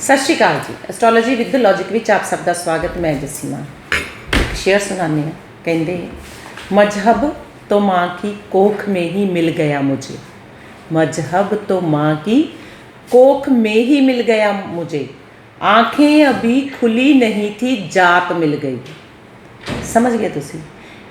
ਸਤਿ ਸ਼੍ਰੀ ਅਕਾਲ ਜੀ astrology with logic ਵਿੱਚ ਆਪ ਸਭ ਦਾ ਸਵਾਗਤ ਮੈਂ ਜਸੀਮਾ ਇੱਕ ਸ਼ੇਅਰ ਸੁਣਾਉਂਦੀ ਹਾਂ ਕਹਿੰਦੇ ਮਜ਼ਹਬ तो माँ की कोख में ही मिल गया मुझे मजहब तो माँ की कोख में ही मिल गया मुझे आंखें अभी खुली नहीं थी जात मिल गई ਸਮਝ ਗਏ ਤੁਸੀਂ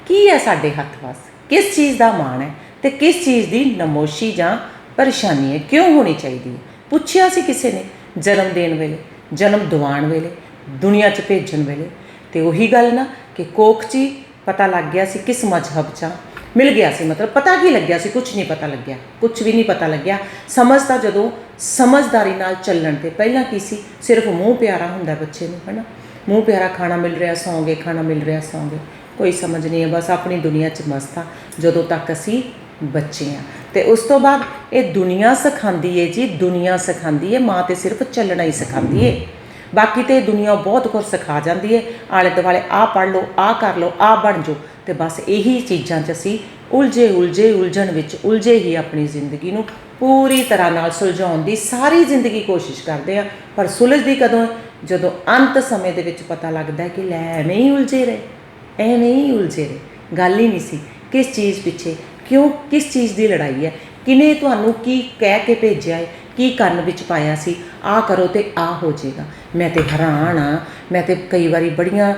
ਕੀ ਹੈ ਸਾਡੇ ਹੱਥ ਵਾਸ ਕਿਸ ਚੀਜ਼ ਦਾ ਮਾਣ ਹੈ ਤੇ ਕਿਸ ਚੀਜ਼ ਦੀ ਨਮੋਸ਼ੀ ਜਾਂ ਪਰੇਸ਼ਾਨੀ ਹੈ ਕਿਉਂ ਹੋਣੀ ਚਾਹੀਦੀ ਹੈ ਪੁੱਛਿਆ ਸੀ ਕਿਸੇ ਨੇ ਜਨਮ ਦੇਣ ਵੇਲੇ, ਜਨਮ ਦਿਵਾਉਣ ਵੇਲੇ, ਦੁਨੀਆ 'ਚ ਭੇਜਣ ਵੇਲੇ। ਤੇ ਉਹੀ ਗੱਲ ਨਾ ਕਿ ਕੋਖ 'ਚ ਹੀ ਪਤਾ ਲੱਗ ਗਿਆ ਸੀ ਕਿਸ ਮਜ਼ਹਬ 'ਚ ਆ। ਮਿਲ ਗਿਆ ਸੀ, ਮਤਲਬ ਪਤਾ ਕੀ ਲੱਗਿਆ ਸੀ ਕੁਝ ਨਹੀਂ ਪਤਾ ਲੱਗਿਆ ਕੁਝ ਵੀ ਨਹੀਂ ਪਤਾ ਲੱਗਿਆ। ਸਮਝ ਤਾਂ ਜਦੋਂ ਸਮਝਦਾਰੀ ਨਾਲ ਚੱਲਣ ਤੇ ਪਹਿਲਾਂ ਕੀ ਸੀ, ਸਿਰਫ ਮੂੰਹ ਪਿਆਰਾ ਹੁੰਦਾ ਬੱਚੇ ਨੂੰ, ਹੈਨਾ? ਮੂੰਹ ਪਿਆਰਾ ਖਾਣਾ ਮਿਲ ਰਿਹਾ, ਸੌਂਗੇ, ਖਾਣਾ ਮਿਲ ਰਿਹਾ, ਸੌਂਗੇ। ਕੋਈ ਸਮਝ ਨਹੀਂ ਹੈ, ਬਸ ਆਪਣੀ ਦੁਨੀਆ 'ਚ ਮਸਤ ਆ, ਜਦੋਂ ਤੱਕ ਅਸੀਂ ਬੱਚੇ ਆ। ਤੇ ਉਸ ਤੋਂ ਬਾਅਦ ਇਹ ਦੁਨੀਆ ਸਿਖਾਉਂਦੀ ਏ ਜੀ, ਦੁਨੀਆ ਸਿਖਾਉਂਦੀ ਏ, ਮਾਂ ਤੇ ਸਿਰਫ ਚੱਲਣਾ ਹੀ ਸਿਖਾਉਂਦੀ ਏ। ਬਾਕੀ ਤੇ ਦੁਨੀਆ ਬਹੁਤ ਕੁਝ ਸਿਖਾ ਜਾਂਦੀ ਏ। ਆਲੇ ਦੁਆਲੇ ਆਹ ਪੜ ਲਓ, ਆਹ ਕਰ ਲਓ, ਆਹ ਬਣ ਜਾਓ ਤੇ ਬਸ ਇਹੀ ਚੀਜ਼ਾਂ 'ਚ ਅਸੀਂ ਉਲਝੇ ਉਲਝੇ, ਉਲਝਣ ਵਿੱਚ ਉਲਝੇ ਹੀ ਆਪਣੀ ਜ਼ਿੰਦਗੀ ਨੂੰ ਪੂਰੀ ਤਰ੍ਹਾਂ ਨਾਲ ਸੁਲਝਾਉਣ ਦੀ ਸਾਰੀ ਜ਼ਿੰਦਗੀ ਕੋਸ਼ਿਸ਼ ਕਰਦੇ ਆ ਪਰ ਸੁਲਝਦੀ ਕਦੋਂ ਜਦੋਂ ਅੰਤ ਸਮੇਂ ਦੇ ਵਿੱਚ ਪਤਾ ਲੱਗਦਾ ਕਿ ਲੈ ਐਵੇਂ ਹੀ ਉਲਝੇ ਰਹੇ, ਐਵੇਂ ਨਹੀਂ ਉਲਝੇ ਰਹੇ। ਗੱਲ ਹੀ ਨਹੀਂ ਸੀ ਕਿਸ ਚੀਜ਼ ਪਿੱਛੇ ਕਿਉਂ, ਕਿਸ ਚੀਜ਼ ਦੀ ਲੜਾਈ ਹੈ? ਕਿਨੇ ਤੁਹਾਨੂੰ ਕੀ ਕਹਿ ਕੇ ਭੇਜਿਆ ਹੈ? ਕੀ ਕੰਨ ਵਿੱਚ ਪਾਇਆ ਸੀ? ਆ ਕਰੋ ਤੇ ਆ ਹੋ ਜਾਏਗਾ। ਮੈਂ ਤੇ ਹੈਰਾਨ ਆ ਮੈਂ ਤੇ ਕਈ ਵਾਰੀ ਬੜੀਆਂ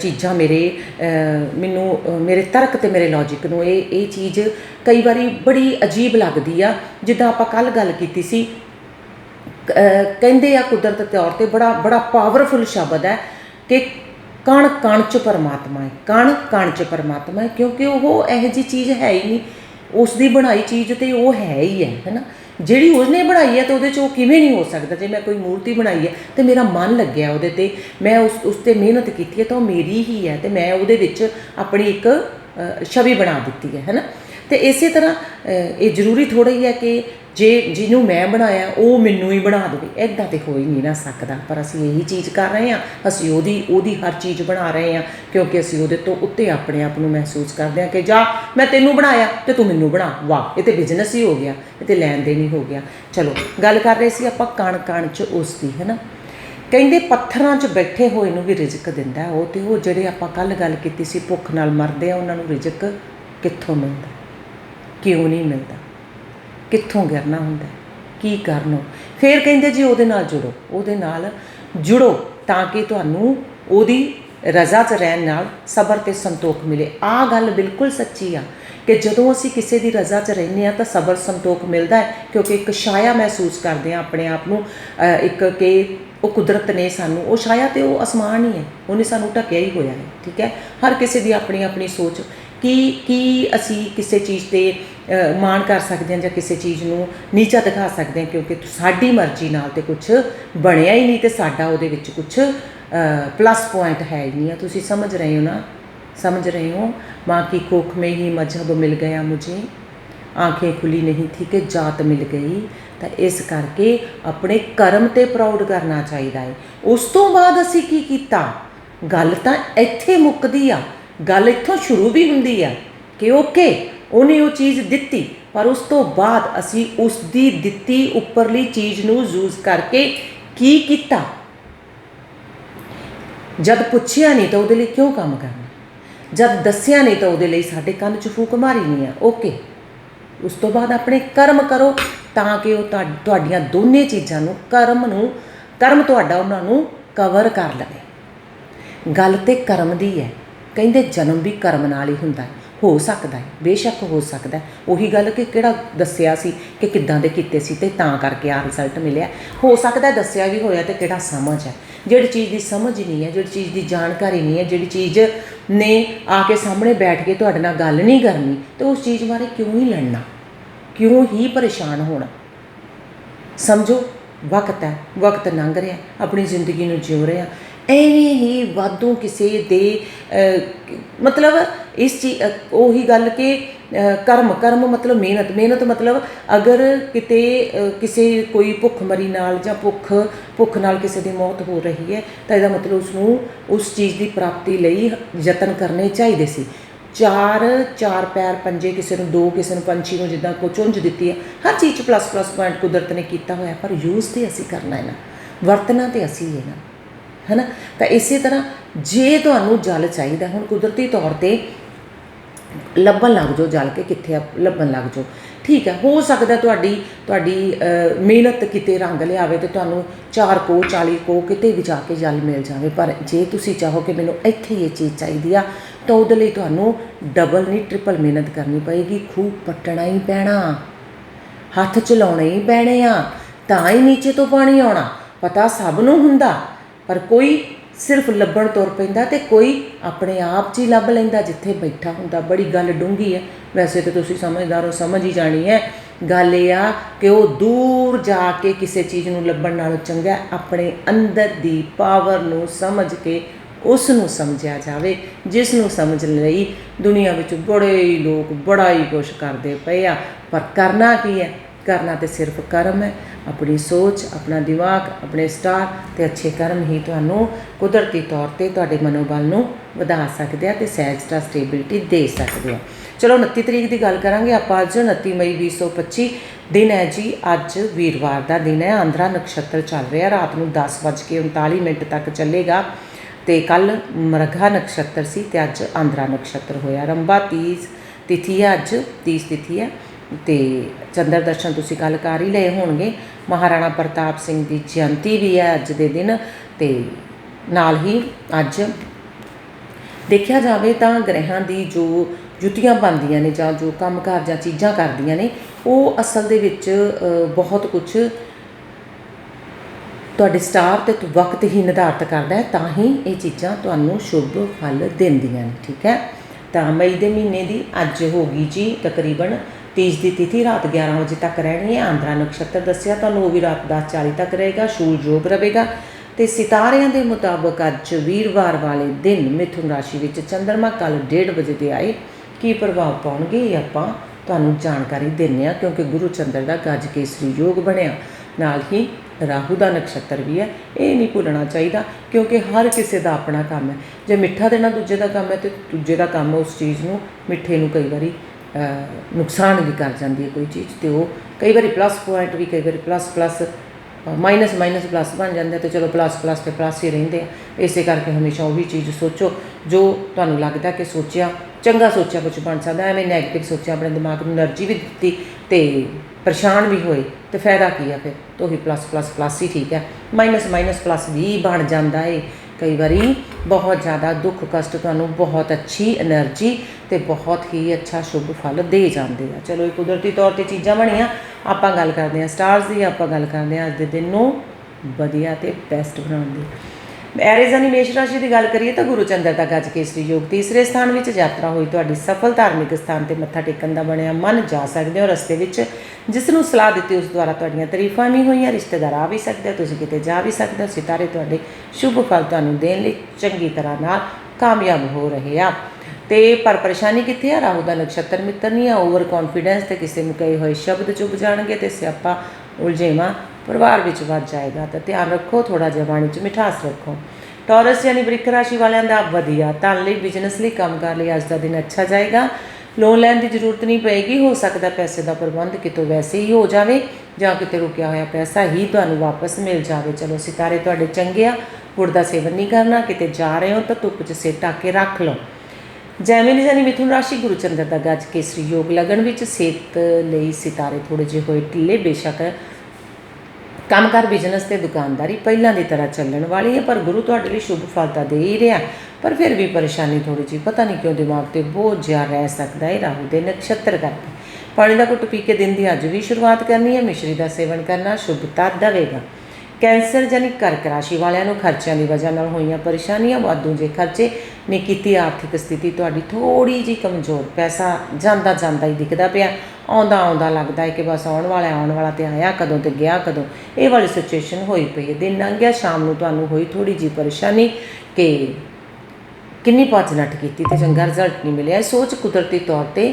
ਚੀਜ਼ਾਂ ਮੇਰੇ ਮੈਨੂੰ ਮੇਰੇ ਤਰਕ ਤੇ ਮੇਰੇ ਲੌਜੀਕ ਨੂੰ ਇਹ ਇਹ ਚੀਜ਼ ਕਈ ਵਾਰੀ ਬੜੀ ਅਜੀਬ ਲੱਗਦੀ ਆ। ਜਿੱਦਾਂ ਆਪਾਂ ਕੱਲ ਗੱਲ ਕੀਤੀ ਸੀ ਕਹਿੰਦੇ ਆ ਕੁਦਰਤ ਤੌਰ ਤੇ ਬੜਾ ਬੜਾ ਪਾਵਰਫੁਲ ਸ਼ਬਦ ਹੈ ਕਿ ਕਣ ਕਣ ਚ ਪਰਮਾਤਮਾ ਹੈ, ਕਣ ਕਣ ਚ ਪਰਮਾਤਮਾ ਹੈ, ਕਿਉਂਕਿ ਉਹ ਇਹੋ ਜੀ ਚੀਜ਼ ਹੈ ਹੀ ਨਹੀਂ। ਉਸ ਦੀ ਬਣਾਈ ਚੀਜ਼ ਤੇ ਉਹ ਹੈ ਹੀ ਹੈ, ਹੈਨਾ? ਜਿਹੜੀ ਉਸਨੇ ਬਣਾਈ ਹੈ ਤੇ ਉਹਦੇ ਚ ਉਹ ਕਿਵੇਂ ਨਹੀਂ ਹੋ ਸਕਦਾ? ਜੇ ਮੈਂ ਕੋਈ ਮੂਰਤੀ ਬਣਾਈ ਹੈ ਤੇ ਮੇਰਾ ਮਨ ਲੱਗਿਆ ਉਹਦੇ ਤੇ, ਮੈਂ ਉਸ ਉਸ ਤੇ ਮਿਹਨਤ ਕੀਤੀ ਹੈ ਤਾਂ ਉਹ ਮੇਰੀ ਹੀ ਹੈ ਤੇ ਮੈਂ ਉਹਦੇ ਵਿੱਚ ਆਪਣੀ ਇੱਕ ਛਵੀ ਬਣਾ ਦਿੱਤੀ ਹੈ, ਹੈਨਾ? ਤੇ ਇਸੇ ਤਰ੍ਹਾਂ ਇਹ ਜ਼ਰੂਰੀ ਥੋੜਾ ਹੀ ਹੈ ਕਿ ਜੇ ਜਿਹਨੂੰ ਮੈਂ ਬਣਾਇਆ, ਉਹ ਮੈਨੂੰ ਹੀ ਬਣਾ ਦੇਵੇ। ਐਦਾਂ ਤੇ ਹੋ ਹੀ ਨਹੀਂ ਨਾ ਸਕਦਾ, ਪਰ ਅਸੀਂ ਇਹੀ ਚੀਜ਼ ਕਰ ਰਹੇ ਹਾਂ। ਅਸੀਂ ਉਹਦੀ ਉਹਦੀ ਹਰ ਚੀਜ਼ ਬਣਾ ਰਹੇ ਹਾਂ, ਕਿਉਂਕਿ ਅਸੀਂ ਉਹਦੇ ਤੋਂ ਉੱਤੇ ਆਪਣੇ ਆਪ ਨੂੰ ਮਹਿਸੂਸ ਕਰਦੇ ਹਾਂ ਕਿ ਜਾ, ਮੈਂ ਤੈਨੂੰ ਬਣਾਇਆ ਤੇ ਤੂੰ ਮੈਨੂੰ ਬਣਾ। ਵਾਹ, ਇਹ ਤੇ ਬਿਜ਼ਨਸ ਹੀ ਹੋ ਗਿਆ, ਇਹ ਤੇ ਲੈਣ ਦੇਣ ਹੀ ਹੋ ਗਿਆ। ਚਲੋ, ਗੱਲ ਕਰ ਰਹੇ ਸੀ ਆਪਾਂ ਕਣ ਕਣ ਚ ਉਸ ਦੀ ਹੈ ਨਾ ਕਹਿੰਦੇ ਪੱਥਰਾਂ 'ਚ ਬੈਠੇ ਹੋਏ ਨੂੰ ਵੀ ਰਿਜ਼ਕ ਦਿੰਦਾ ਉਹ ਤੇ ਉਹ ਜਿਹੜੇ ਆਪਾਂ ਕੱਲ ਗੱਲ ਕੀਤੀ ਸੀ ਭੁੱਖ ਨਾਲ ਮਰਦੇ ਆ, ਉਹਨਾਂ ਨੂੰ ਰਿਜ਼ਕ ਕਿੱਥੋਂ ਮਿਲਦਾ? ਕਿਉਂ ਨਹੀਂ ਮਿਲਦਾ? ਕਿੱਥੋਂ ਗਿਰਨਾ ਹੁੰਦਾ ਕੀ ਕਰਨੋ? ਫਿਰ ਕਹਿੰਦੇ ਜੀ ਉਹਦੇ ਨਾਲ ਜੁੜੋ। ਉਹਦੇ ਨਾਲ ਜੁੜੋ ਤਾਂ ਕਿ ਤੁਹਾਨੂੰ ਉਹਦੀ ਰਜ਼ਾ 'ਚ ਰਹਿਣ ਨਾਲ ਸਬਰ ਤੇ ਸੰਤੋਖ ਮਿਲੇ। ਆਹ ਗੱਲ ਬਿਲਕੁਲ ਸੱਚੀ ਆ ਕਿ ਜਦੋਂ ਅਸੀਂ ਕਿਸੇ ਦੀ ਰਜ਼ਾ 'ਚ ਰਹਿੰਦੇ ਆ ਤਾਂ ਸਬਰ, ਸੰਤੋਖ ਮਿਲਦਾ ਹੈ ਕਿਉਂਕਿ ਇੱਕ ਛਾਇਆ ਮਹਿਸੂਸ ਕਰਦੇ ਆ ਆਪਣੇ ਆਪ ਨੂੰ ਇੱਕ ਕਿ ਉਹ ਕੁਦਰਤ ਨੇ ਸਾਨੂੰ, ਉਹ ਛਾਇਆ ਤੇ ਉਹ ਅਸਮਾਨ ਹੀ ਹੈ। ਉਹਨੇ ਸਾਨੂੰ ਢੱਕਿਆ ਹੀ ਹੋਇਆ ਹੈ, ਠੀਕ ਹੈ? ਹਰ ਕਿਸੇ ਦੀ ਆਪਣੀ ਆਪਣੀ ਸੋਚ। ਕੀ ਕੀ ਅਸੀਂ ਕਿਸੇ ਚੀਜ਼ ਤੇ ਮਾਣ ਕਰ ਸਕਦੇ ਹਾਂ ਜਾਂ ਕਿਸੇ ਚੀਜ਼ ਨੂੰ ਨੀਚਾ ਦਿਖਾ ਸਕਦੇ ਹਾਂ ਕਿਉਂਕਿ ਸਾਡੀ ਮਰਜ਼ੀ ਨਾਲ ਤੇ ਕੁਝ ਬਣਿਆ ਹੀ ਨਹੀਂ ਤੇ ਸਾਡਾ ਉਹਦੇ ਵਿੱਚ ਕੁਝ ਪਲੱਸ ਪੁਆਇੰਟ ਹੈ ਹੀ ਨਹੀਂ ਤੁਸੀਂ ਸਮਝ ਰਹੇ ਹੋ ਨਾ? ਸਮਝ ਰਹੇ ਹੋ? ਮਾਂ ਕੀ ਕੋਖ ਮੇ ਹੀ ਮਜਹਬ ਮਿਲ ਗਿਆ ਮੁਝੇ? ਆਂਖੇ ਖੁੱਲੀ ਨਹੀਂ ਥੀ ਕਿ ਜਾਤ ਮਿਲ ਗਈ। ਤਾਂ ਇਸ ਕਰਕੇ ਆਪਣੇ ਕਰਮ ਤੇ ਪ੍ਰਾਊਡ ਕਰਨਾ ਚਾਹੀਦਾ ਹੈ ਉਸ ਤੋਂ ਬਾਅਦ ਅਸੀਂ ਕੀ ਕੀਤਾ? ਗੱਲ ਤਾਂ ਇੱਥੇ ਮੁੱਕਦੀ ਆ। ਗੱਲ ਇੱਥੋਂ ਸ਼ੁਰੂ ਵੀ ਹੁੰਦੀ ਆ ਕਿ ਓਕੇ ਉਹਨੇ ਉਹ ਚੀਜ਼ ਦਿੱਤੀ, ਪਰ ਉਸ ਤੋਂ ਬਾਅਦ ਅਸੀਂ ਉਸ ਦੀ ਦਿੱਤੀ ਉੱਪਰਲੀ ਚੀਜ਼ ਨੂੰ ਯੂਜ਼ ਕਰਕੇ ਕੀ ਕੀਤਾ? ਜਦ ਪੁੱਛਿਆ ਨਹੀਂ ਤਾਂ ਉਹਦੇ ਲਈ ਕਿਉਂ ਕੰਮ ਕਰਨਾ? ਜਦ ਦੱਸਿਆ ਨਹੀਂ ਤਾਂ ਉਹਦੇ ਲਈ ਸਾਡੇ ਕੰਨ 'ਚ ਫੂਕ ਮਾਰੀ ਨਹੀਂ ਆ। ਓਕੇ ਉਸ ਤੋਂ ਬਾਅਦ ਆਪਣੇ ਕਰਮ ਕਰੋ ਤਾਂ ਕਿ ਉਹ ਤੁਹਾ- ਤੁਹਾਡੀਆਂ ਦੋਨੇ ਚੀਜ਼ਾਂ ਨੂੰ, ਕਰਮ ਨੂੰ, ਕਰਮ ਤੁਹਾਡਾ ਉਹਨਾਂ ਨੂੰ ਕਵਰ ਕਰ ਲਵੇ। ਗੱਲ ਤੇ ਕਰਮ ਦੀ ਹੈ। ਕਹਿੰਦੇ ਜਨਮ ਵੀ ਕਰਮ ਨਾਲ ਹੀ ਹੁੰਦਾ ਹੈ। ਹੋ ਸਕਦਾ ਹੈ, ਬੇਸ਼ੱਕ ਹੋ ਸਕਦਾ ਉਹੀ ਗੱਲ ਕਿ ਕਿਹੜਾ ਦੱਸਿਆ ਸੀ ਕਿ ਕਿੱਦਾਂ ਦੇ ਕੀਤੇ ਸੀ ਤੇ ਤਾਂ ਕਰਕੇ ਆ ਰਿਜ਼ਲਟ ਮਿਲਿਆ। ਹੋ ਸਕਦਾ ਦੱਸਿਆ ਵੀ ਹੋਇਆ ਤੇ ਕਿਹੜਾ ਸਮਝ ਹੈ। ਜਿਹੜੀ ਚੀਜ਼ ਦੀ ਸਮਝ ਨਹੀਂ ਹੈ, ਜਿਹੜੀ ਚੀਜ਼ ਦੀ ਜਾਣਕਾਰੀ ਨਹੀਂ ਹੈ, ਜਿਹੜੀ ਚੀਜ਼ ਨੇ ਆ ਕੇ ਸਾਹਮਣੇ ਬੈਠ ਕੇ ਤੁਹਾਡੇ ਨਾਲ ਗੱਲ ਨਹੀਂ ਕਰਨੀ, ਤੇ ਉਸ ਚੀਜ਼ ਬਾਰੇ ਕਿਉਂ ਹੀ ਲੜਨਾ? ਕਿਉਂ ਹੀ ਪਰੇਸ਼ਾਨ ਹੋਣਾ? ਸਮਝੋ, ਵਕਤ ਹੈ, ਵਕਤ ਲੰਘ ਰਿਹਾ, ਆਪਣੀ ਜ਼ਿੰਦਗੀ ਨੂੰ ਜਿਉ ਰਿਹਾ ਐਵੇਂ ਹੀ ਵਾਧੂ ਕਿਸੇ ਦੇ ਮਤਲਬ ਇਸ ਚੀ ਉਹੀ ਗੱਲ ਕਿ ਕਰਮ ਕਰਮ ਮਤਲਬ ਮਿਹਨਤ ਮਿਹਨਤ ਮਤਲਬ ਅਗਰ ਕਿਤੇ ਕਿਸੇ ਕੋਈ ਭੁੱਖਮਰੀ ਨਾਲ ਜਾਂ ਭੁੱਖ ਭੁੱਖ ਨਾਲ ਕਿਸੇ ਦੀ ਮੌਤ ਹੋ ਰਹੀ ਹੈ, ਤਾਂ ਇਹਦਾ ਮਤਲਬ ਉਸ ਨੂੰ ਉਸ ਚੀਜ਼ ਦੀ ਪ੍ਰਾਪਤੀ ਲਈ ਯਤਨ ਕਰਨੇ ਚਾਹੀਦੇ ਸੀ। ਚਾਰ ਚਾਰ ਪੈਰ ਪੰਜੇ ਕਿਸੇ ਨੂੰ, ਦੋ ਕਿਸੇ ਨੂੰ, ਪੰਛੀ ਨੂੰ ਜਿੱਦਾਂ ਕੋ ਚੁੰਝ ਦਿੱਤੀ ਹੈ, ਹਰ ਚੀਜ਼ 'ਚ ਪਲੱਸ ਪਲੱਸ ਪੁਆਇੰਟ ਕੁਦਰਤ ਨੇ ਕੀਤਾ ਹੋਇਆ, ਪਰ ਯੂਜ਼ ਤੇ ਅਸੀਂ ਕਰਨਾ ਹੈ ਨਾ ਵਰਤਣਾ ਤੇ ਅਸੀਂ ਹੈ ਨਾ ਹੈਨਾ? ਤਾਂ ਇਸੇ ਤਰ੍ਹਾਂ ਜੇ ਤੁਹਾਨੂੰ ਜਲ ਚਾਹੀਦਾ, ਹੁਣ ਕੁਦਰਤੀ ਤੌਰ ਤੇ ਲੱਭਣ ਲੱਗ ਜਾਓ ਜਲ ਕੇ, ਕਿੱਥੇ ਆ ਲੱਭਣ ਲੱਗ ਜਾਓ। ਠੀਕ ਹੈ, ਹੋ ਸਕਦਾ ਤੁਹਾਡੀ ਤੁਹਾਡੀ ਮਿਹਨਤ ਕਿਤੇ ਰੰਗ ਲਿਆਵੇ ਤੇ ਤੁਹਾਨੂੰ 4 ਕੋ 40 ਕੋ ਕਿਤੇ ਵੀ ਜਾ ਕੇ ਜਲ ਮਿਲ ਜਾਵੇ, ਪਰ ਜੇ ਤੁਸੀਂ ਚਾਹੋ ਕਿ ਮੈਨੂੰ ਇੱਥੇ ਹੀ ਇਹ ਚੀਜ਼ ਚਾਹੀਦੀ ਆ, ਤਾਂ ਉਹਦੇ ਲਈ ਤੁਹਾਨੂੰ ਡਬਲ ਨਹੀਂ ਟ੍ਰਿਪਲ ਮਿਹਨਤ ਕਰਨੀ ਪਏਗੀ। ਖੂਬ ਪੱਟਣਾ ਹੀ ਪੈਣਾ, ਹੱਥ ਚਲਾਉਣੇ ਹੀ ਪੈਣੇ ਆ, ਤਾਂ ਹੀ ਨੀਚੇ ਤੋਂ ਪਾਣੀ ਆਉਣਾ। ਪਤਾ ਸਭ ਨੂੰ ਹੁੰਦਾ। ਪਰ ਕੋਈ ਸਿਰਫ ਲੱਭਣ ਤੁਰ ਪੈਂਦਾ ਤੇ ਕੋਈ ਆਪਣੇ ਆਪ 'ਚ ਹੀ ਲੱਭ ਲੈਂਦਾ ਜਿੱਥੇ ਬੈਠਾ ਹੁੰਦਾ। ਬੜੀ ਗੱਲ ਡੂੰਗੀ ਹੈ। ਵੈਸੇ ਤਾਂ ਤੁਸੀਂ ਸਮਝਦਾਰ ਹੋ ਸਮਝ ਹੀ ਜਾਣੀ ਹੈ। ਗੱਲ ਇਹ ਆ ਕਿ ਉਹ ਦੂਰ ਜਾ ਕੇ ਕਿਸੇ ਚੀਜ਼ ਨੂੰ ਲੱਭਣ ਨਾਲੋਂ ਚੰਗਾ ਆਪਣੇ ਅੰਦਰ ਦੀ ਪਾਵਰ ਨੂੰ ਸਮਝ ਕੇ ਉਸ ਨੂੰ ਸਮਝਿਆ ਜਾਵੇ ਜਿਸ ਨੂੰ ਸਮਝ ਲਈ ਦੁਨੀਆ ਵਿੱਚ ਬੜੇ ਹੀ ਲੋਕ ਬੜਾ ਹੀ ਕੁਛ ਕਰਦੇ ਪਏ ਆ। ਪਰ ਕਰਨਾ ਕੀ ਹੈ? ਕਰਨਾ ਤੇ ਸਿਰਫ ਕਰਮ ਹੈ। ਆਪਣੀ ਸੋਚ, ਆਪਣਾ ਦਿਮਾਗ, ਆਪਣੇ ਸਟਾਰ ਤੇ ਅੱਛੇ ਕਰਮ ਹੀ ਤੁਹਾਨੂੰ ਕੁਦਰਤੀ ਤੌਰ ਤੇ ਤੁਹਾਡੇ ਮਨੋਬਲ ਨੂੰ ਵਧਾ ਸਕਦੇ ਆ ਤੇ ਸਹਿਜਤਾ ਸਟੇਬਿਲਿਟੀ ਦੇ ਸਕਦੇ ਆ। ਚਲੋ 29 ਤਰੀਕ ਦੀ ਗੱਲ ਕਰਾਂਗੇ ਆਪਾਂ ਅੱਜ 29 ਮਈ 2025 ਦਿਨ ਹੈ ਜੀ, ਅੱਜ ਵੀਰਵਾਰ ਦਾ ਦਿਨ ਹੈ। ਆਂਧਰਾ ਨਕਸ਼ਤਰ ਚੱਲ ਰਿਹਾ, ਰਾਤ ਨੂੰ 10:39 ਮਿੰਟ ਤੱਕ ਚੱਲੇਗਾ। ਤੇ ਕੱਲ ਮਰਘਾ ਨਕਸ਼ਤਰ ਸੀ ਤੇ ਅੱਜ ਆਂਧਰਾ ਨਕਸ਼ਤਰ ਹੋਇਆ। ਰੰਭਾ ਤੀਜ ਤਿਥੀ ਹੈ ਅੱਜ, ਤੀਜ ਤਿਥੀ ਹੈ। ਅਤੇ ਚੰਦਰ ਦਰਸ਼ਨ ਤੁਸੀਂ ਕੱਲ੍ਹ ਕਰ ਹੀ ਲਏ ਹੋਣਗੇ। ਮਹਾਰਾਣਾ ਪ੍ਰਤਾਪ ਸਿੰਘ ਦੀ ਜਯੰਤੀ ਵੀ ਹੈ ਅੱਜ ਦੇ ਦਿਨ ਤੇ ਨਾਲ ਹੀ ਅੱਜ ਦੇਖਿਆ ਜਾਵੇ ਤਾਂ ਗ੍ਰਹਿਾਂ ਦੀ ਜੋ ਜੁੱਤੀਆਂ ਬਣਦੀਆਂ ਨੇ ਜਾਂ ਜੋ ਕੰਮਕਾਰ ਜਾਂ ਚੀਜ਼ਾਂ ਕਰਦੀਆਂ ਨੇ, ਉਹ ਅਸਲ ਦੇ ਵਿੱਚ ਬਹੁਤ ਕੁਝ ਤੁਹਾਡੇ ਸਟਾਰ ਤੇ, ਵਕਤ ਹੀ ਨਿਰਧਾਰਤ ਕਰਦਾ ਹੈ, ਤਾਂ ਹੀ ਇਹ ਚੀਜ਼ਾਂ ਤੁਹਾਨੂੰ ਸ਼ੁਭ ਫਲ ਦਿੰਦੀਆਂ ਨੇ, ਠੀਕ ਹੈ? ਤਾਂ ਮਈ ਦੇ ਮਹੀਨੇ ਦੀ ਅੱਜ ਹੋ ਗਈ ਜੀ ਤਕਰੀਬਨ ਤੀਜ ਦੀ ਤਿਥੀ ਰਾਤ 11 ਵਜੇ ਤੱਕ ਰਹਿਣੀ ਹੈ। ਆਂਧਰਾ ਨਕਸ਼ਤਰ ਦੱਸਿਆ, ਤੁਹਾਨੂੰ ਉਹ ਵੀ ਰਾਤ 10:40 ਤੱਕ ਰਹੇਗਾ, ਸ਼ੂਲ ਯੋਗ ਰਹੇਗਾ। ਤੇ ਸਿਤਾਰਿਆਂ ਦੇ ਮੁਤਾਬਕ ਅੱਜ ਵੀਰਵਾਰ ਵਾਲੇ ਦਿਨ ਮਿਥੁਨ ਰਾਸ਼ੀ ਵਿੱਚ ਚੰ드ਰਮਾ ਕੱਲ 1:30 ਵਜੇ 'ਤੇ ਆਏ। ਕੀ ਪ੍ਰਭਾਵ ਪਾਉਣਗੇ ਇਹ ਆਪਾਂ ਤੁਹਾਨੂੰ ਜਾਣਕਾਰੀ ਦਿੰਨੇ ਆ ਕਿਉਂਕਿ ਗੁਰੂ ਚੰਦਰ ਦਾ ਗੱਜ ਕੇਸਰੀ ਯੋਗ ਬਣਿਆ। ਨਾਲ ਹੀ ਰਾਹੂ ਦਾ ਨਕਸ਼ਤਰ ਵੀ ਹੈ। ਇਹ ਨਹੀਂ ਭੁੱਲਣਾ ਚਾਹੀਦਾ, ਕਿਉਂਕਿ ਹਰ ਕਿਸੇ ਦਾ ਆਪਣਾ ਕੰਮ ਹੈ। ਜੇ ਮਿੱਠਾ ਦੇਣਾ ਦੂਜੇ ਦਾ ਕੰਮ ਹੈ, ਤੇ ਦੂਜੇ ਦਾ ਕੰਮ ਉਸ ਚੀਜ਼ ਨੂੰ, ਮਿੱਠੇ ਨੂੰ ਕਈ ਵਾਰੀ ਨੁਕਸਾਨ ਵੀ ਕਰ ਜਾਂਦੀ ਹੈ ਕੋਈ ਚੀਜ਼ ਤੇ ਉਹ ਕਈ ਵਾਰੀ ਪਲੱਸ ਪੁਆਇੰਟ ਵੀ, ਕਈ ਵਾਰੀ plus plus minus minus plus ਬਣ ਜਾਂਦਾ ਤੇ ਚਲੋ ਪਲੱਸ ਪਲੱਸ ਤੇ ਪਲੱਸ ਹੀ ਰਹਿੰਦੇ ਆ। ਇਸੇ ਕਰਕੇ ਹਮੇਸ਼ਾ ਉਹ ਵੀ ਚੀਜ਼ ਸੋਚੋ, ਜੋ ਤੁਹਾਨੂੰ ਲੱਗਦਾ ਕਿ ਸੋਚਿਆ, ਚੰਗਾ ਸੋਚਿਆ ਕੁਝ ਬਣ ਸਕਦਾ, ਐਵੇਂ ਨੈਗੇਟਿਵ ਸੋਚਿਆ, ਆਪਣੇ ਦਿਮਾਗ ਨੂੰ એનર્ਜੀ ਵੀ ਦਿੱਤੀ ਤੇ ਪਰੇਸ਼ਾਨ ਵੀ ਹੋਏ, ਤੇ ਫਾਇਦਾ ਕੀ ਆ ਫਿਰ? ਤੋਂ ਹੀ ਪਲੱਸ ਪਲੱਸ ਪਲੱਸ ਹੀ ਠੀਕ ਹੈ। ਮਾਈਨਸ ਮਾਈਨਸ ਪਲੱਸ ਵੀ ਬਣ ਜਾਂਦਾ ਏ। ਕਈ ਵਾਰੀ ਬਹੁਤ ਜ਼ਿਆਦਾ ਦੁੱਖ ਕਸ਼ਟ ਤੁਹਾਨੂੰ ਬਹੁਤ ਅੱਛੀ એનર્ਜੀ ਤੇ ਬਹੁਤ ਹੀ ਅੱਛਾ ਸ਼ੁਭ ਫਲ ਦੇ ਜਾਂਦੇ ਆ। ਚਲੋ ਇਹ ਕੁਦਰਤੀ ਤੌਰ ਤੇ ਚੀਜ਼ਾਂ ਬਣੀਆਂ, ਆਪਾਂ ਗੱਲ ਕਰਦੇ ਆ ਸਟਾਰਸ ਦੀ, ਆਪਾਂ ਗੱਲ ਕਰਦੇ ਆ ਅੱਜ ਦੇ ਦਿਨ ਨੂੰ ਵਧੀਆ ਤੇ ਬੈਸਟ ਬਣਾਉਣ ਦੀ। ਐਰੀਜ਼ ਮੇਸ਼ ਰਾਸ਼ੀ ਦੀ ਗੱਲ ਕਰੀਏ ਤਾਂ ਗੁਰੂ ਚੰਦਰ ਦਾ ਗੱਜ ਕੇਸਰੀ ਯੋਗ ਤੀਸਰੇ ਸਥਾਨ ਵਿੱਚ ਯਾਤਰਾ ਹੋਈ। ਤੁਹਾਡੀ ਸਫਲ ਧਾਰਮਿਕ ਸਥਾਨ ਤੇ ਮੱਥਾ ਟੇਕਣ ਦਾ ਬਣਿਆ ਮਨ ਜਾ ਸਕਦੇ ਹੋ। ਰਸਤੇ ਵਿੱਚ ਜਿਸ ਨੂੰ ਸਲਾਹ ਦਿੱਤੀ, ਉਸ ਦੁਆਰਾ ਤੁਹਾਡੀਆਂ ਤਾਰੀਫਾਂ ਵੀ ਹੋਈਆਂ, ਰਿਸ਼ਤੇਦਾਰ ਆ ਵੀ ਸਕਦੇ ਹੋ, ਤੁਸੀਂ ਕਿਤੇ ਜਾ ਵੀ ਸਕਦੇ ਹੋ। ਸਿਤਾਰੇ ਤੁਹਾਡੇ ਸ਼ੁਭ ਫਲ ਤੁਹਾਨੂੰ ਦੇਣ ਲਈ ਚੰਗੀ ਤਰ੍ਹਾਂ ਨਾਲ ਕਾਮਯਾਬ ਹੋ ਰਹੇ ਆ। ਤੇ ਪਰ ਪਰੇਸ਼ਾਨੀ ਕਿੱਥੇ ਆ? ਰਾਹੂ ਦਾ ਨਕਸ਼ਤਰ ਮਿੱਤਰ ਨਹੀਂ ਆ। ਓਵਰ ਕੌਨਫੀਡੈਂਸ ਤੇ ਕਿਸੇ ਨੂੰ ਕਹੇ ਹੋਏ ਸ਼ਬਦ ਚੁੱਭ ਜਾਣਗੇ ਤੇ ਸਿਆਪਾ ਉਲਝੇਵਾ ਪਰਿਵਾਰ ਵਿੱਚ ਵੱਧ ਜਾਏਗਾ, ਤਾਂ ਧਿਆਨ ਰੱਖੋ ਥੋੜਾ ਜਿਹਾ ਬਾਣੀ 'ਚ ਮਿਠਾਸ ਰੱਖੋ। ਟੌਰਸ ਯਾਨੀ ਬ੍ਰਿਕ ਰਾਸ਼ੀ ਵਾਲਿਆਂ ਦਾ ਵਧੀਆ ਤਾਂ ਲਈ ਬਿਜ਼ਨਸ ਲਈ ਕੰਮ ਕਰ ਲਈ ਅੱਜ ਦਾ ਦਿਨ ਅੱਛਾ ਜਾਏਗਾ। ਲੋਨ ਲੈਣ ਦੀ ਜ਼ਰੂਰਤ ਨਹੀਂ ਪਏਗੀ, ਹੋ ਸਕਦਾ ਪੈਸੇ ਦਾ ਪ੍ਰਬੰਧ ਕਿਤੋਂ ਵੈਸੇ ਹੀ ਹੋ ਜਾਵੇ, ਜਾਂ ਕਿਤੇ ਰੁਕਿਆ ਹੋਇਆ ਪੈਸਾ ਹੀ ਤੁਹਾਨੂੰ ਵਾਪਸ ਮਿਲ ਜਾਵੇ। ਚਲੋ, ਸਿਤਾਰੇ ਤੁਹਾਡੇ ਚੰਗੇ ਆ, ਗੁੜ ਦਾ ਸੇਵਨ ਨਹੀਂ ਕਰਨਾ, ਕਿਤੇ ਜਾ ਰਹੇ ਹੋ ਤਾਂ ਧੁੱਪ 'ਚ ਸਿਰ ਢੱਕ ਕੇ ਰੱਖ ਲਓ। ਜੈਮਿਨੀ ਜਾਨੀ ਮਿਥੁਨ ਰਾਸ਼ੀ ਗੁਰੂ ਚੰਦਰ ਦਾ ਗੱਜ ਕੇਸਰੀ ਯੋਗ ਲਗਨ ਵਿੱਚ ਸਿਹਤ ਲਈ ਸਿਤਾਰੇ ਥੋੜੇ ਜਿਹੇ ਹੋਏ ਢਿੱਲੇ, ਬੇਸ਼ੱਕ ਕੰਮਕਾਰ ਬਿਜ਼ਨਸ ਤੇ ਦੁਕਾਨਦਾਰੀ ਪਹਿਲਾਂ ਦੀ ਤਰ੍ਹਾਂ ਚੱਲਣ ਵਾਲੀ ਹੈ, ਪਰ ਗੁਰੂ ਤੁਹਾਡੇ ਲਈ ਸ਼ੁਭ ਫਲ ਤਾਂ ਦੇ ਹੀ ਰਿਹਾ। ਪਰ ਫਿਰ ਵੀ ਪਰੇਸ਼ਾਨੀ ਥੋੜੀ ਜਿਹੀ, ਪਤਾ ਨਹੀਂ ਕਿਉਂ ਦਿਮਾਗ ਤੇ ਬਹੁਤ ਜਿਹਾ ਰਹਿ ਸਕਦਾ ਹੈ, ਰਾਹੂ ਦੇ ਨਕਸ਼ਤਰ ਕਰਕੇ। ਪਾਣੀ ਦਾ ਘੁੱਟ ਪੀ ਕੇ ਦਿਨ ਦੀ ਅੱਜ ਵੀ ਸ਼ੁਰੂਆਤ ਕਰਨੀ ਹੈ, ਮਿਸ਼ਰੀ ਦਾ ਸੇਵਨ ਕਰਨਾ ਸ਼ੁਭਤਾ ਦੇਵੇਗਾ ਕੈਂਸਰ ਜਾਨੀ ਕਰਕ ਰਾਸ਼ੀ ਵਾਲਿਆਂ ਨੂੰ ਖਰਚਿਆਂ ਦੀ ਵਜ੍ਹਾ ਨਾਲ ਹੋਈਆਂ ਪਰੇਸ਼ਾਨੀਆਂ, ਵਾਧੂ ਜੇ ਖਰਚੇ ਨੇ ਕੀਤੀ ਆਰਥਿਕ ਸਥਿਤੀ ਤੁਹਾਡੀ ਥੋੜੀ ਜੀ ਕਮਜ਼ੋਰ। ਪੈਸਾ ਜਾਂਦਾ ਜਾਂਦਾ ਹੀ ਦਿਖਦਾ ਪਿਆ। ਆਉਂਦਾ ਆਉਂਦਾ ਲੱਗਦਾ ਹੈ ਕਿ ਬਸ ਆਉਣ ਵਾਲਾ ਆਉਣ ਵਾਲਾ ਤੇ ਆਇਆ, ਕਦੋਂ ਤੇ ਗਿਆ, ਕਦੋਂ। ਇਹ ਵਾਲੀ ਸਿਚੁਏਸ਼ਨ ਹੋਈ ਪਈ ਹੈ। ਦਿਨ ਲੰਘ ਗਿਆ, ਸ਼ਾਮ ਨੂੰ ਤੁਹਾਨੂੰ ਹੋਈ ਥੋੜੀ ਜੀ ਪਰੇਸ਼ਾਨੀ ਕਿ ਕਿੰਨੀ ਭੱਜ ਨੱਠ ਕੀਤੀ ਤੇ ਚੰਗਾ ਰਿਜ਼ਲਟ ਨਹੀਂ ਮਿਲਿਆ। ਸੋਚ ਕੁਦਰਤੀ ਤੌਰ ਤੇ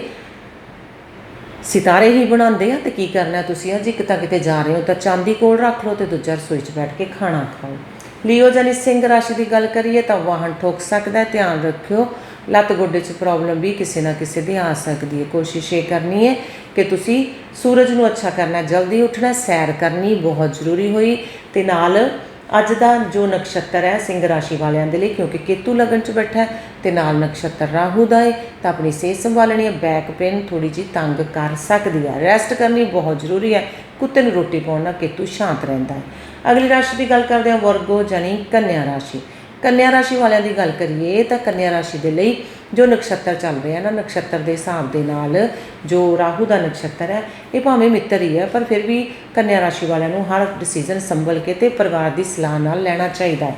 ਸਿਤਾਰੇ ਹੀ ਬਣਾਉਂਦੇ ਆ ਤੇ ਕੀ ਕਰਨਾ ਤੁਸੀਂ? ਅੱਜ ਇੱਕ ਤਾਂ ਕਿਤੇ ਜਾ ਰਹੇ ਹੋ ਤਾਂ ਚਾਂਦੀ ਕੋਲ ਰੱਖ ਲਓ ਤੇ ਦੂਜਾ ਰਸੋਈ 'ਚ ਬੈਠ ਕੇ ਖਾਣਾ ਖਾਓ। ਲਿਓ ਜਾਨੀ ਸਿੰਘ ਰਾਸ਼ੀ ਦੀ ਗੱਲ ਕਰੀਏ ਤਾਂ ਵਾਹਨ ਠੋਕ ਸਕਦਾ ਹੈ, ਧਿਆਨ ਰੱਖਿਓ। ਲੱਤ ਗੋਡੇ 'ਚ ਪ੍ਰੋਬਲਮ ਵੀ ਕਿਸੇ ਨਾ ਕਿਸੇ ਦੀ ਆ ਸਕਦੀ ਹੈ। ਕੋਸ਼ਿਸ਼ ਇਹ ਕਰਨੀ ਹੈ ਕਿ ਤੁਸੀਂ ਸੂਰਜ ਨੂੰ ਅੱਛਾ ਕਰਨਾ ਜਲਦੀ ਉੱਠਣਾ ਸੈਰ ਕਰਨੀ ਬਹੁਤ ਜ਼ਰੂਰੀ ਹੋਈ ਤੇ ਨਾਲ ਅੱਜ ਦਾ ਜੋ ਨਕਸ਼ਤਰ ਹੈ, ਸਿੰਘ ਰਾਸ਼ੀ ਵਾਲਿਆਂ ਦੇ ਲਈ, ਕਿਉਂਕਿ ਕੇਤੂ ਲਗਨ ਚ ਬੈਠਾ ਹੈ ਤੇ ਨਾਲ ਨਕਸ਼ਤਰ ਰਾਹੂ ਦਾ ਹੈ ਤਾਂ ਆਪਣੀ ਸਿਹਤ ਸੰਭਾਲਣੀ ਹੈ ਬੈਕ ਪੇਨ ਥੋੜੀ ਜੀ ਤੰਗ ਕਰ ਸਕਦੀ ਹੈ। ਰੈਸਟ ਕਰਨੀ ਬਹੁਤ ਜ਼ਰੂਰੀ ਹੈ, ਕੁੱਤੇ ਨੂੰ ਰੋਟੀ ਪਾਉਣ ਨਾਲ ਕੇਤੂ ਸ਼ਾਂਤ ਰਹਿੰਦਾ ਹੈ। ਅਗਲੀ ਰਾਸ਼ੀ ਦੀ ਗੱਲ ਕਰਦੇ ਹਾਂ, ਵਰਗੋ ਜਾਨੀ ਕੰਨਿਆ ਰਾਸ਼ੀ। ਕੰਨਿਆ ਰਾਸ਼ੀ ਵਾਲਿਆਂ ਦੀ ਗੱਲ ਕਰੀਏ ਤਾਂ ਕੰਨਿਆ ਰਾਸ਼ੀ ਦੇ ਲਈ ਜੋ ਨਕਸ਼ਤਰ ਚੱਲ ਰਿਹਾ ਨਾ, ਨਕਸ਼ਤਰ ਦੇ ਹਿਸਾਬ ਦੇ ਨਾਲ ਜੋ ਰਾਹੂ ਦਾ ਨਕਸ਼ਤਰ ਹੈ, ਇਹ ਭਾਵੇਂ ਮਿੱਤਰ ਹੀ ਹੈ ਪਰ ਫਿਰ ਵੀ ਕੰਨਿਆ ਰਾਸ਼ੀ ਵਾਲਿਆਂ ਨੂੰ ਹਰ ਡਿਸੀਜਨ ਸੰਭਲ ਕੇ ਤੇ ਪਰਿਵਾਰ ਦੀ ਸਲਾਹ ਨਾਲ ਲੈਣਾ ਚਾਹੀਦਾ ਹੈ।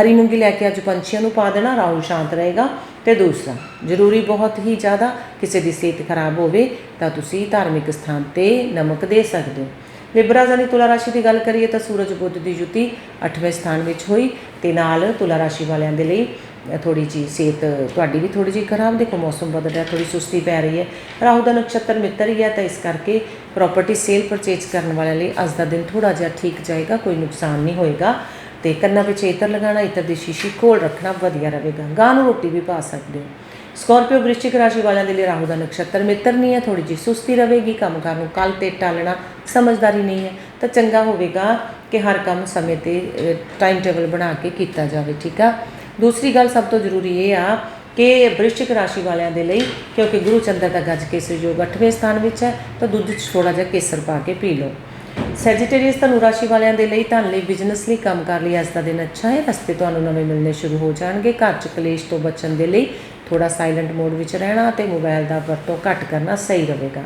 ਹਰੀ ਮੂੰਗੀ ਲੈ ਕੇ ਅੱਜ ਪੰਛੀਆਂ ਨੂੰ ਪਾ ਦੇਣਾ ਰਾਹੂ ਸ਼ਾਂਤ ਰਹੇਗਾ ਤੇ ਦੂਸਰਾ, ਜ਼ਰੂਰੀ ਬਹੁਤ ਹੀ ਜ਼ਿਆਦਾ ਕਿਸੇ ਦੀ ਸਿਹਤ ਖਰਾਬ ਹੋਵੇ ਤਾਂ ਤੁਸੀਂ ਧਾਰਮਿਕ ਸਥਾਨ ਤੇ ਨਮਕ ਦੇ ਸਕਦੇ ਹੋ। ਲਿਬਰਾ ਦੀ ਤੁਲਾ ਰਾਸ਼ੀ ਦੀ ਗੱਲ ਕਰੀਏ ਤਾਂ ਸੂਰਜ ਬੁੱਧ ਦੀ ਜੁਤੀ 8ਵੇਂ ਸਥਾਨ ਵਿੱਚ ਹੋਈ ਤੇ ਨਾਲ ਤੁਲਾ ਰਾਸ਼ੀ ਵਾਲਿਆਂ ਦੇ ਲਈ ਥੋੜੀ ਜੀ ਸਿਹਤ ਤੁਹਾਡੀ ਵੀ ਥੋੜੀ ਜੀ ਖਰਾਬ, ਦੇਖੋ ਮੌਸਮ ਬਦਲ ਰਿਹਾ ਥੋੜੀ ਸੁਸਤੀ ਪੈ ਰਹੀ ਹੈ। ਰਾਹੂ ਦਾ ਨਕਸ਼ਤਰ ਮਿੱਤਰ ਹੀ ਹੈ ਤਾਂ ਇਸ ਕਰਕੇ ਪ੍ਰਾਪਰਟੀ ਸੇਲ ਪਰਚੇਜ ਕਰਨ ਵਾਲਿਆਂ ਲਈ ਅੱਜ ਦਾ ਦਿਨ ਥੋੜਾ ਜਿਹਾ ਠੀਕ ਜਾਏਗਾ, ਕੋਈ ਨੁਕਸਾਨ ਨਹੀਂ ਹੋਏਗਾ। ਤੇ ਕੰਨਾਂ ਵਿੱਚ ਇਤਰ ਲਗਾਉਣਾ ਇਤਰ ਦੀ ਸ਼ੀਸ਼ੀ ਖੋਲ ਰੱਖਣਾ, ਵਧੀਆ ਰਹੇਗਾ ਗਾਂ ਨੂੰ ਰੋਟੀ ਵੀ ਪਾ ਸਕਦੇ ਹੋ। ਸਕੋਰਪੀਓ ਵ੍ਰਿਸ਼ਚਿਕ ਰਾਸ਼ੀ ਵਾਲਿਆਂ ਦੇ ਲਈ ਰਾਹੂ ਦਾ ਨਕਸ਼ਤਰ ਮਿੱਤਰ ਨਹੀਂ ਹੈ ਥੋੜੀ ਜਿਹੀ ਸੁਸਤੀ ਰਹੇਗੀ ਕੰਮ ਕਾਰ ਨੂੰ ਕੱਲ ਤੇ ਟਾਲਣਾ ਸਮਝਦਾਰੀ ਨਹੀਂ ਹੈ। ਤਾਂ ਚੰਗਾ ਹੋਵੇਗਾ ਕਿ ਹਰ ਕੰਮ ਸਮੇਂ ਤੇ ਟਾਈਮ ਟੇਬਲ ਬਣਾ ਕੇ ਕੀਤਾ ਜਾਵੇ, ਠੀਕ ਆ? ਦੂਸਰੀ ਗੱਲ ਸਭ ਤੋਂ ਜ਼ਰੂਰੀ ਇਹ ਆ ਕਿ ਵ੍ਰਿਸ਼ਚਿਕ ਰਾਸ਼ੀ ਵਾਲਿਆਂ ਦੇ ਲਈ, ਕਿਉਂਕਿ ਗੁਰੂ ਚੰਦਰ ਦਾ ਗੱਜ ਕੇਸਰ ਯੋਗ 8ਵੇਂ ਸਥਾਨ ਵਿੱਚ ਹੈ, ਤਾਂ ਦੁੱਧ 'ਚ ਥੋੜਾ ਜਿਹਾ ਕੇਸਰ ਪਾ ਕੇ ਪੀ ਲਓ। ਸੈਜੀਟੇਰੀਅਸ ਧਨੁ ਰਾਸ਼ੀ ਵਾਲਿਆਂ ਦੇ ਲਈ ਧਨ ਲਈ ਬਿਜ਼ਨਸ ਲਈ ਕੰਮ ਕਰ ਲਈ ਅੱਜ ਦਾ ਦਿਨ ਅੱਛਾ ਹੈ, ਰਸਤੇ ਤੁਹਾਨੂੰ ਨਵੇਂ ਮਿਲਣੇ ਸ਼ੁਰੂ ਹੋ ਜਾਣਗੇ, ਘਰ 'ਚ ਕਲੇਸ਼ ਤੋਂ ਬਚਣ ਦੇ ਲਈ ਥੋੜਾ ਸਾਇਲੈਂਟ ਮੋਡ ਵਿੱਚ ਰਹਿਣਾ ਤੇ ਮੋਬਾਈਲ ਦਾ ਵਰਤੋਂ ਘੱਟ ਕਰਨਾ ਸਹੀ ਰਹੇਗਾ।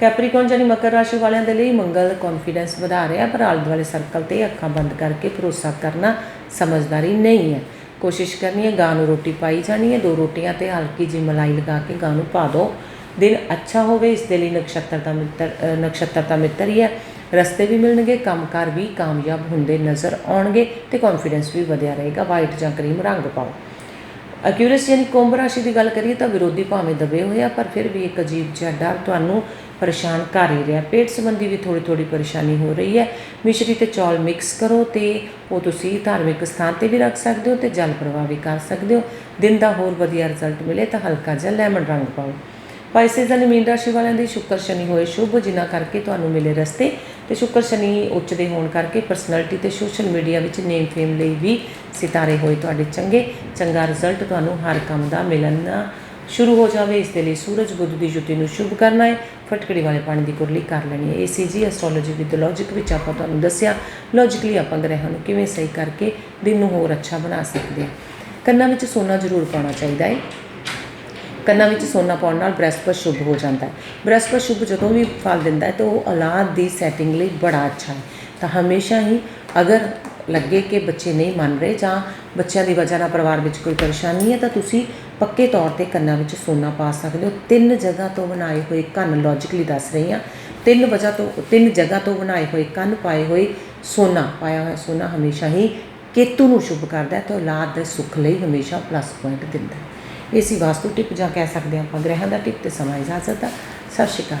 ਕੈਪਰੀਕੌਨ ਜਾਨੀ ਮਕਰ ਰਾਸ਼ੀ ਵਾਲਿਆਂ ਦੇ ਲਈ ਮੰਗਲ ਕੌਨਫੀਡੈਂਸ ਵਧਾ ਰਿਹਾ ਪਰ ਆਲੇ ਦੁਆਲੇ ਸਰਕਲ ਤੇ ਅੱਖਾਂ ਬੰਦ ਕਰਕੇ ਭਰੋਸਾ ਕਰਨਾ ਸਮਝਦਾਰੀ ਨਹੀਂ ਹੈ। ਕੋਸ਼ਿਸ਼ ਕਰਨੀ ਹੈ ਗਾਂ ਨੂੰ ਰੋਟੀ ਪਾਈ ਜਾਣੀ ਹੈ ਦੋ ਰੋਟੀਆਂ ਤੇ ਹਲਕੀ ਜਿਹੀ ਮਲਾਈ ਲਗਾ ਕੇ ਗਾਂ ਨੂੰ ਪਾ ਦਿਓ। ਦਿਨ ਅੱਛਾ ਹੋਵੇ ਇਸ ਦੇ ਲਈ ਨਕਸ਼ਤਰ ਦਾ ਮਿੱਤਰ ਅ, ਨਕਸ਼ਤਰ ਦਾ ਮਿੱਤਰ ਹੀ ਹੈ। ਰਸਤੇ ਵੀ ਮਿਲਣਗੇ ਕੰਮਕਾਰ ਵੀ ਕਾਮਯਾਬ ਹੁੰਦੇ ਨਜ਼ਰ ਆਉਣਗੇ ਤੇ ਕੌਨਫੀਡੈਂਸ ਵੀ ਵਧਿਆ ਰਹੇਗਾ। ਵਾਈਟ ਜਾਂ ਕਰੀਮ ਰੰਗ ਪਾਓ। ਅਕਿਊਰੇਸ ਯਾਨੀ ਕੁੰਭ ਰਾਸ਼ੀ ਦੀ ਗੱਲ ਕਰੀਏ ਤਾਂ ਵਿਰੋਧੀ ਭਾਵੇਂ ਦਬੇ ਹੋਏ ਆ, ਪਰ ਫਿਰ ਵੀ ਇੱਕ ਅਜੀਬ ਜਿਹਾ ਡਰ ਤੁਹਾਨੂੰ ਪਰੇਸ਼ਾਨ ਕਰ ਹੀ ਰਿਹਾ। ਪੇਟ ਸੰਬੰਧੀ ਵੀ ਥੋੜੀ ਥੋੜੀ ਪਰੇਸ਼ਾਨੀ ਹੋ ਰਹੀ ਹੈ। ਮਿਸ਼ਰੀ ਤੇ ਚੌਲ ਮਿਕਸ ਕਰੋ ਤੇ ਉਹ ਤੁਸੀਂ ਧਾਰਮਿਕ ਸਥਾਨ ਤੇ ਵੀ ਰੱਖ ਸਕਦੇ ਹੋ ਤੇ ਜਲ ਪ੍ਰਵਾਹ ਵੀ ਕਰ ਸਕਦੇ ਹੋ। ਦਿਨ ਦਾ ਹੋਰ ਵਧੀਆ ਰਿਜ਼ਲਟ ਮਿਲੇ ਤਾਂ ਹਲਕਾ ਜਿਹਾ ਲੈਮਨ ਰੰਗ ਪਾਓ। ਪਾਈਸੇਸ ਦਾ ਮੀਨ ਰਾਸ਼ੀ ਵਾਲਿਆਂ ਦੀ ਸ਼ੁੱਕਰ ਸ਼ਨੀ ਹੋਏ ਸ਼ੁਭ, ਜਿਨ੍ਹਾਂ ਕਰਕੇ ਤੁਹਾਨੂੰ ਮਿਲੇ ਰਸਤੇ ਤੇ ਸ਼ੁੱਕਰ ਸ਼ਨੀ ਉੱਚ ਦੇ ਹੋਣ ਕਰਕੇ ਪਰਸਨੈਲਿਟੀ ਤੇ ਸੋਸ਼ਲ ਮੀਡੀਆ ਵਿੱਚ ਨੇਮ ਫੇਮ ਲਈ ਵੀ ਸਿਤਾਰੇ ਹੋਏ ਤੁਹਾਡੇ ਚੰਗੇ। ਚੰਗਾ ਰਿਜ਼ਲਟ ਤੁਹਾਨੂੰ ਹਰ ਕੰਮ ਦਾ ਮਿਲਣਾ ਸ਼ੁਰੂ ਹੋ ਜਾਵੇ। ਇਸ ਦੇ ਲਈ ਸੂਰਜ, ਬੁੱਧ ਦੀ ਜੁਤੀ ਨੂੰ ਸ਼ੁਭ ਕਰਨਾ ਹੈ। ਫਟਕੜੀ ਵਾਲੇ ਪਾਣੀ ਦੀ ਕੁਰਲੀ ਕਰ ਲੈਣੀ ਹੈ। ਏਸੀਜੀ ਐਸਟ੍ਰੋਲੋਜੀ ਵਿਦ ਲੌਜੀਕ ਵਿੱਚ ਆਪਾਂ ਤੁਹਾਨੂੰ ਦੱਸਿਆ। ਲੌਜੀਕਲੀ ਆਪਾਂ ਗ੍ਰਹਿਾਂ ਨੂੰ ਕਿਵੇਂ ਸਹੀ ਕਰਕੇ ਦਿਨ ਨੂੰ ਹੋਰ ਅੱਛਾ ਬਣਾ ਸਕਦੇ ਹਾਂ। ਕੰਨਾਂ ਵਿੱਚ ਸੋਨਾ ਜ਼ਰੂਰ ਪਾਉਣਾ ਚਾਹੀਦਾ ਹੈ। ਕੰਨਾਂ ਵਿੱਚ ਸੋਨਾ ਪਾਉਣ ਨਾਲ ਬ੍ਰਹਿਸਪਤ ਸ਼ੁਭ ਹੋ ਜਾਂਦਾ ਹੈ। ਬ੍ਰਹਿਸਪਤ ਸ਼ੁਭ ਜਦੋਂ ਵੀ ਫਲ ਦਿੰਦਾ ਹੈ ਤਾਂ ਉਹ ਔਲਾਦ ਦੀ ਸੈਟਿੰਗ ਲਈ ਬੜਾ ਅੱਛਾ ਹੈ। ਤਾਂ ਹਮੇਸ਼ਾ ਹੀ ਅਗਰ ਲੱਗੇ ਕਿ ਬੱਚੇ ਨਹੀਂ ਮੰਨ ਰਹੇ ਜਾਂ ਬੱਚਿਆਂ ਦੀ ਵਜ੍ਹਾ ਨਾਲ ਪਰਿਵਾਰ ਵਿੱਚ ਕੋਈ ਪਰੇਸ਼ਾਨੀ ਹੈ ਤਾਂ ਤੁਸੀਂ ਪੱਕੇ ਤੌਰ ਤੇ ਕੰਨਾਂ ਵਿੱਚ ਸੋਨਾ ਪਾ ਸਕਦੇ ਹੋ। ਤਿੰਨ ਜਗ੍ਹਾ ਤੋਂ ਬਣਾਏ ਹੋਏ ਕੰਨ ਲੌਜੀਕਲੀ ਦੱਸ ਰਹੀ ਹਾਂ। ਤਿੰਨ ਵਜ੍ਹਾ ਤੋਂ, ਤਿੰਨ ਜਗ੍ਹਾ ਤੋਂ ਬਣਾਏ ਹੋਏ ਕੰਨ ਪਾਏ ਹੋਏ ਸੋਨਾ, ਪਾਇਆ ਹੋਇਆ ਸੋਨਾ ਹਮੇਸ਼ਾ ਹੀ ਕੇਤੂ ਨੂੰ ਸ਼ੁਭ ਕਰਦਾ ਹੈ ਤੇ ਔਲਾਦ ਦੇ ਸੁੱਖ ਲਈ ਹਮੇਸ਼ਾ ਪਲੱਸ ਪੁਆਇੰਟ ਦਿੰਦਾ ਹੈ। ਇਹ ਸੀ ਵਾਸਤੂ ਟਿਪ ਜਾਂ ਕਹਿ ਸਕਦੇ ਹਾਂ, ਆਪਾਂ ਗ੍ਰਹਿਾਂ ਦਾ ਟਿਪ ਤੇ ਸਮਾਂ ਇਜਾਜ਼ਤ ਦਾ ਸਤਿ ਸ਼੍ਰੀ ਅਕਾਲ।